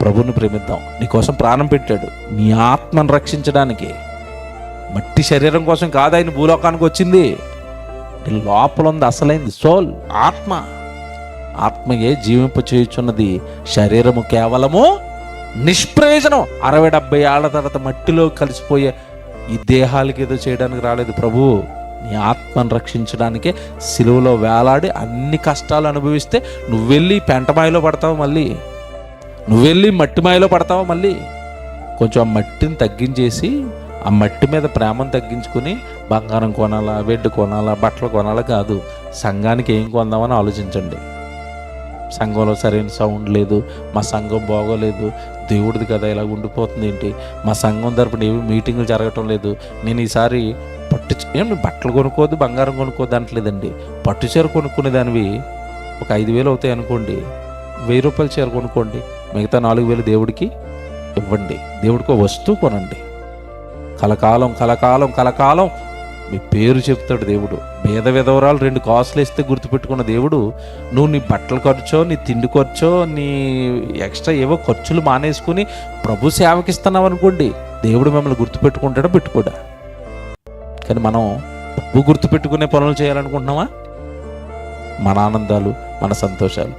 ప్రభుని ప్రేమిద్దాం. నీకోసం ప్రాణం పెట్టాడు. నీ ఆత్మను రక్షించడానికి. మట్టి శరీరం కోసం కాదు ఆయన భూలోకానికి వచ్చింది. లోపల ఉంది అసలైంది సోల్ ఆత్మ. ఆత్మయే జీవింప చేయుచున్నది. శరీరము కేవలము నిష్ప్రయోజనం. అరవై డెబ్బై ఏళ్ళ తర్వాత మట్టిలో కలిసిపోయే ఈ దేహాలకి ఏదో చేయడానికి రాలేదు ప్రభు. నీ ఆత్మను రక్షించడానికే సిలువలో వేలాడి అన్ని కష్టాలు అనుభవిస్తే నువ్వు వెళ్ళి పెంటమాయిలో పడతావు మళ్ళీ. నువ్వు వెళ్ళి మట్టి మాయలో పడతావా మళ్ళీ? కొంచెం ఆ మట్టిని తగ్గించేసి ఆ మట్టి మీద ప్రేమను తగ్గించుకుని బంగారం కొనాలా వెడ్డు కొనాలా బట్టలు కొనాలా కాదు. సంఘానికి ఏం కొందామని ఆలోచించండి. సంఘంలో సరైన సౌండ్ లేదు మా సంఘం బాగోలేదు దేవుడిది కదా ఇలా ఉండిపోతుంది ఏంటి? మా సంఘం తరపున ఏమి మీటింగులు జరగటం లేదు. నేను ఈసారి పట్టు ఏమి ఏం బట్టలు కొనుక్కోవద్దు బంగారం కొనుక్కోదు అంటలేదండి. పట్టు చీర కొనుక్కునే దానివి ఒక ఐదు వేలు అవుతాయి అనుకోండి. వెయ్యి రూపాయల చీర కొనుక్కోండి. మిగతా నాలుగు వేలు దేవుడికి ఇవ్వండి. దేవుడికి వస్తువు కొనండి. కలకాలం కలకాలం కలకాలం మీ పేరు చెప్తాడు దేవుడు. భేద విధవరాలు రెండు కాసులు వేస్తే గుర్తుపెట్టుకున్న దేవుడు నువ్వు నీ బట్టలు ఖర్చో నీ తిండి ఖర్చో నీ ఎక్స్ట్రా ఏవో ఖర్చులు మానేసుకుని ప్రభు సేవకి ఇస్తున్నావు అనుకోండి దేవుడు మిమ్మల్ని గుర్తుపెట్టుకుంటాడో పెట్టుకోడా? కానీ మనం ప్రభు గుర్తుపెట్టుకునే పనులు చేయాలనుకుంటున్నావా మన ఆనందాలు మన సంతోషాలు.